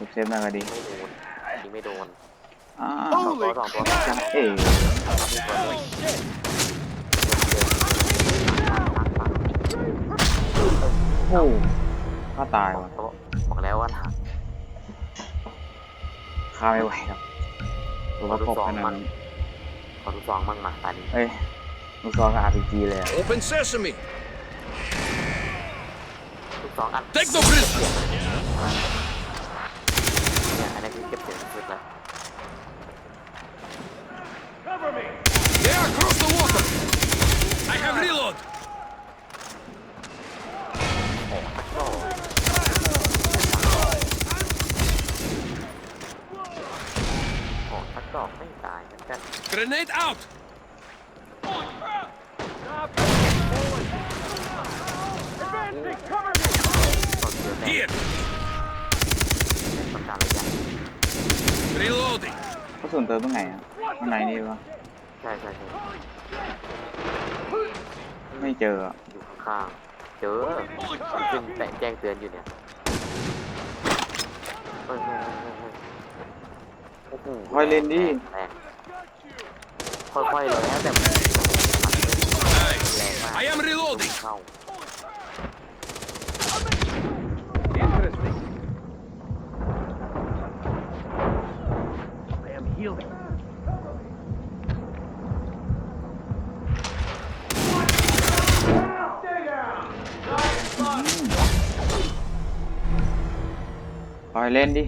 เซฟเซฟหน่อยก็ดีไม่โดนยิงไม่โดนอ่าสองตัวสองตัวจังเอ๋มีตัวหนึงโอ้ข้าตายว่ะโต๊ะบอกแล้วว่าหักข้าไม่ไหวครับตัวประกบขนาดนั้นขอลูกซองมั่งมาตานี้เอ้ยลูกซองกับ RPG เลยอะ Open sesame. ลูกซองอัด Take the prisoner. เนี่ยอันนี้คือเก็บเสียงสุดแล้ว They are across the water. I have reload. โอ้ตักโตโอ้ตักโตไม่ตายเหมือนกัน Grenade out. ตอนเดียวแตก Here. ประการระยะ Reloading. กระสุนเติมตรงไหนอะข้างในนี่ปะใช่ใช่ใช่ไม่เจออะอยู่ข้างๆเจอขึ้นแต่แจ้งเตือนอยู่เนี่ยเฮ้ยเฮ้ยเฮ้ยเฮ้ยโอ้โหค่อยเล่นดิแรงค่อยๆเลยนะแต่มัน Nice. แรงมาก I am reloading. เข้า อยเล่นดิ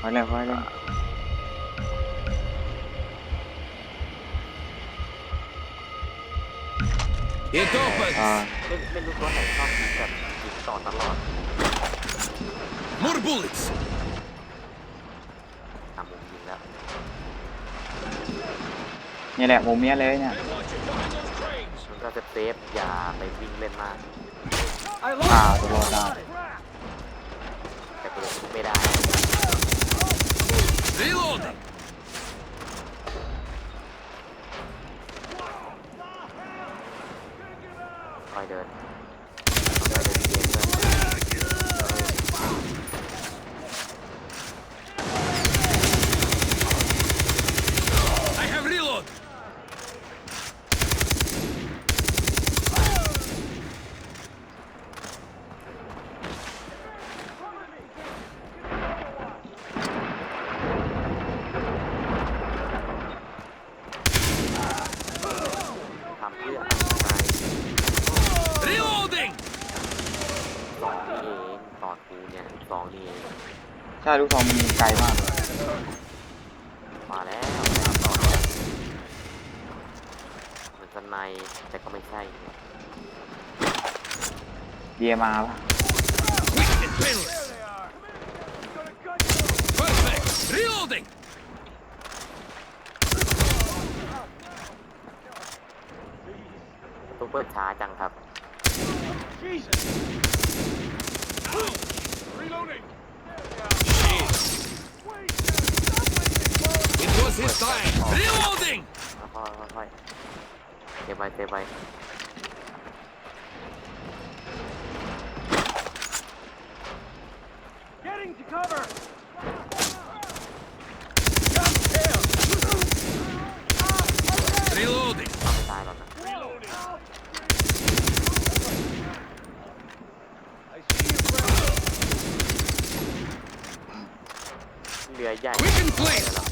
คอยเล่นคอยเล่น It opens. อ่า ไม่ไม่รู้ตัวไหนชอบยิงแบบยิงต่อตลอด More bullets. ทำมุมยิงแล้วนี่แหละมุมเนี้ยเลยเนี่ยมันก็จะเซฟอย่าไปวิ่งเล่นมากอ่าตัวรอดได้แต่กูยัง ไม่ได้ Reloading. ค่อยเดินค่อยเดินเกมเลย I have reload. ทำเพื่ออะไร Reloading. สองนี่เองต่อกูเนี่ยสองนี่เองใช่ลูกซองมันยิงไกลมากเลยมาแล้วนะครับต่อแล้วเหมือนสไนด์แต่ก็ไม่ใช่เดียมาป่ะ Quick and painless. Perfect. Reloading. ต้อง เปิดช้าจังครับ It was his time. Reloading. ค่อยๆค่อยๆเก็บไว้เก็บไว้ Reloading. เอาไม่ตายหรอกนะเรือใหญ่ Quick and clean. เลยเหรอ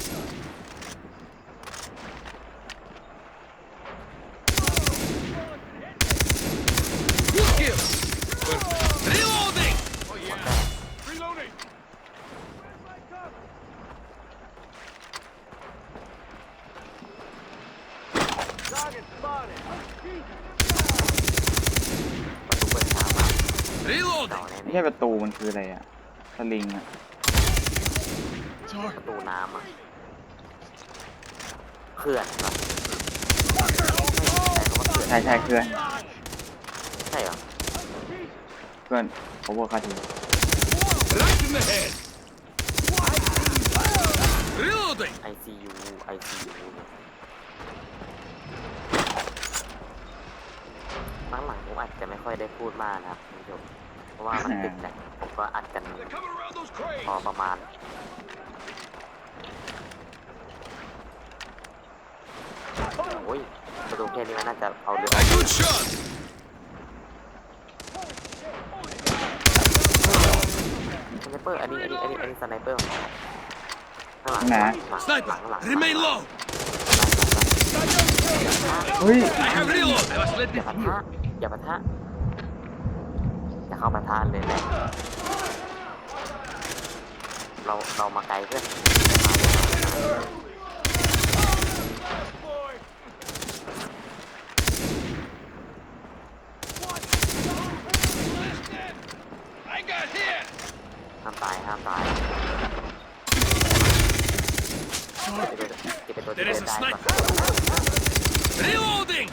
Good kill. Perfect. Reloading. Oh yeah. Reloading. ประตูเปิดช้ามาก Reloading. เก่าแน่ไม่นี่ใช่ประตูมันคืออะไรอะสลิงอะ ประตูน้ำอะเขื่อนเหรอใช้คำว่าเขื่อนใช่ใช่เพื่อนใช่เหรอเพื่อนเขาบอกค่าที Right in the head. Reloading. ICU ICU เนี่ยหลังๆผมอาจจะไม่ค่อยได้พูดมากนะครับคุณผู้ชมเพราะว่ามันดึกแหละผมก็อัดกัน They're coming around those cranes. พอประมาณ อ้ยประตูแค่นี้มันน่าจะเอาเรือ A good shot. สไนเปอร์อันนี้อันนี้อันนี้อันนี้สไนเปอร์ข้างหลังไหนหลังหลัง Sniper, หลัง remain low. เฮ้ย I have reload. I must let อย่า this ปะทะอย่าปะทะอย่าเข้าปะทะเลยแหละเราเรามาไกลเพื่อน I got hit. ห้ามตายห้ามตายจะเป็นตัวที่ There เดิ is น a ได้ก่อน sniper. Reloading.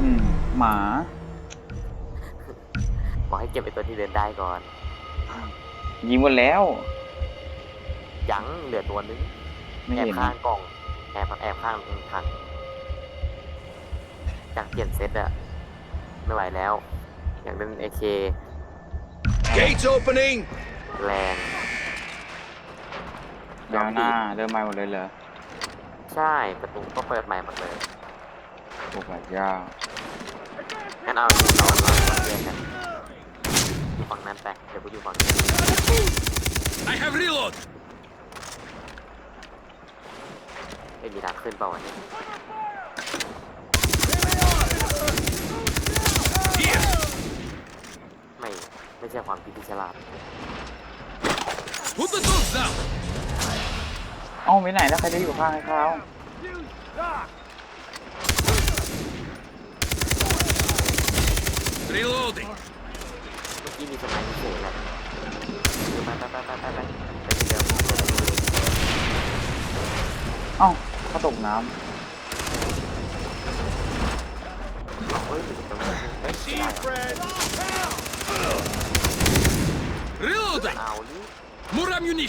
อืมหมา บอกให้เก็บเป็นตัวที่เดินได้ก่อน ยิงหมดแล้ว ยังเหลือตัวนึงไม่แอบเห็นข้างนะกล่อง แอบแอบข้างถังจากเปลี่ยนเซตอะไม่ไหวแล้ว อย่างเล่นเอเค Gates opening. แรง เดี๋ยวหน้าเริ่มใหม่หมดเลยเหรอใช่ประตูก็เปิดใหม่หมดเลยโอ้ยย่างั้นเอาเอาเอาเอาเรียนกันอยู่ฝั่งนั้นไปเดี๋ยวกูอยู่ฝั่งนี้ I have reload. ไม่มีทางขึ้นเปล่าวะเนี่ย Here. ไม่ไม่ใช่ความคิดที่ฉลาด Put the dogs down. เอ้าไปไหนแล้วใครจะอยู่ข้างให้เขา Reloading. เมื่อกี้มีสมัยที่เฉยเลยเดี๋ยวไปไปไปไปไปไปไปที่เดิมเอ้าเขาตกน้เอาเฮ้ยอยู่ตรงนี้เฮ้ยไม่ได้เหรอ Reloading. เอานี่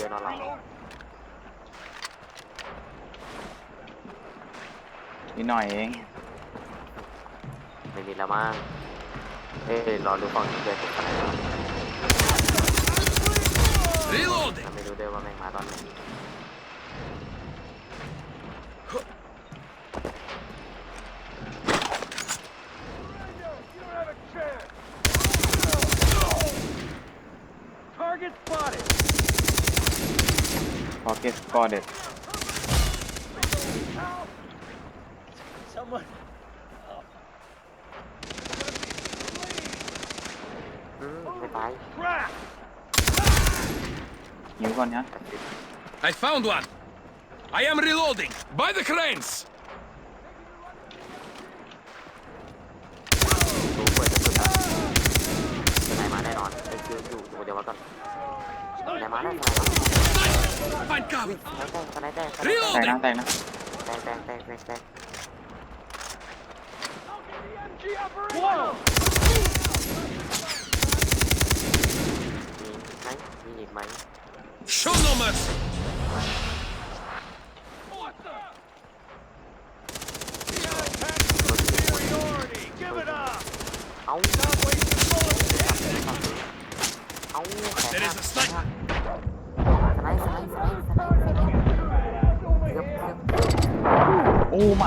ศัตรูเยอะเนาะเรานิดหน่อยเองไม่มีแล้วมั้งเอ้ยรอดูฝั่งที่เดินติดกันแล้ว Reloading. ไม่รู้ด้วยว่าแม่งมาตอนไหน พ อเกสกอร์เด็ดอืมไม่ตายหิวก่อนนะแต่ติด I found one. I am reloading. By the cranes. รู้เปิดจะสุดแล้วจะไหนมาแน่นอนไอ้คิวอยู่อยู่เดี๋ยวมาก่อนไหนมาแล้วไหนมา Find cover. สไนแตกสไนแตกสไนแตก Reloading. นะแตกนะแตกแตกแตกแตกแตกมีไหมมีอีกไหม Show no mercy. เอา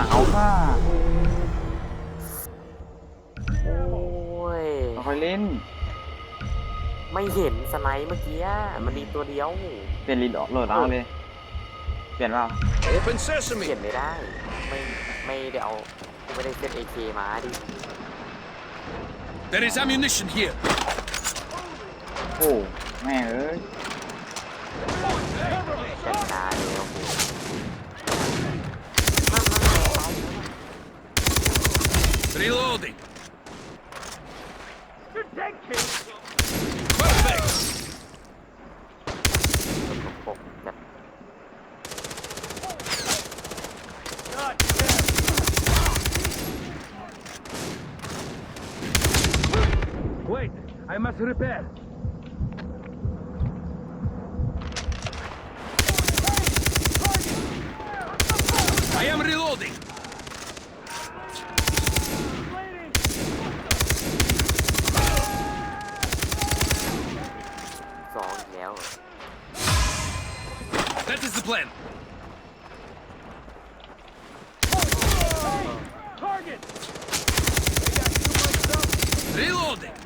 โอ้หมาเอาค่ะโอ้ย ค่อยๆเล่น ไม่เห็นสไนด์เมื่อกี้อะมันมีตัวเดียว เปลี่ยนรีดโหลดเอาเลย เปลี่ยนเปล่า Open เป sesame. ลี่ยนไม่ได้ ไม่ไม่ได้เอากูไม่ได้เซตเอเคมาดิ There is ammunition here. โอ้แม่งเอ้ย จัดการเลยโอ้โห Reloading. Perfect. ปกจัด Wait, I must repair. I am reloading. สองอีกแล้ว That is the plan. Reloading.